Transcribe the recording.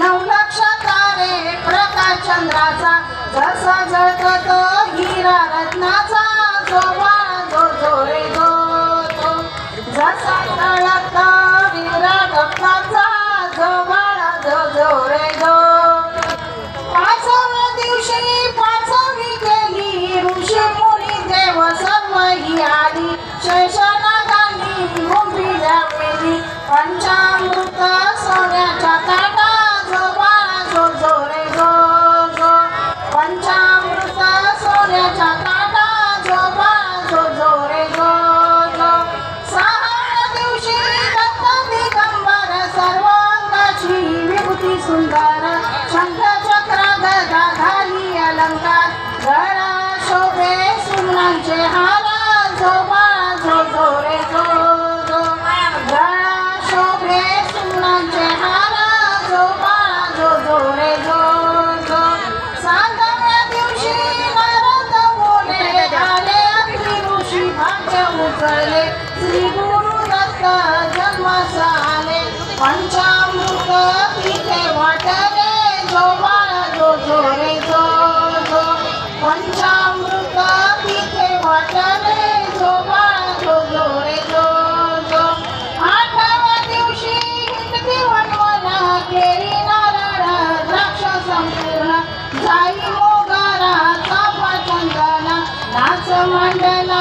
नवलक्ष तारे प्रकाश चंद्राचा जसा जळत हिरा रत्नाचा कळले श्री गुरु दत्त जन्मास आले पंचामृत तिथे वाटले जो बाळ जो जो रे जो जो. पंचामृत तिथे वाटले जो बाळ जो जो रे जो जो. आठव्या दिवशी हिंदी वनवन नारळ द्राक्ष संपूर्ण जाई मोगरा चाफा चंदना नाच मंडला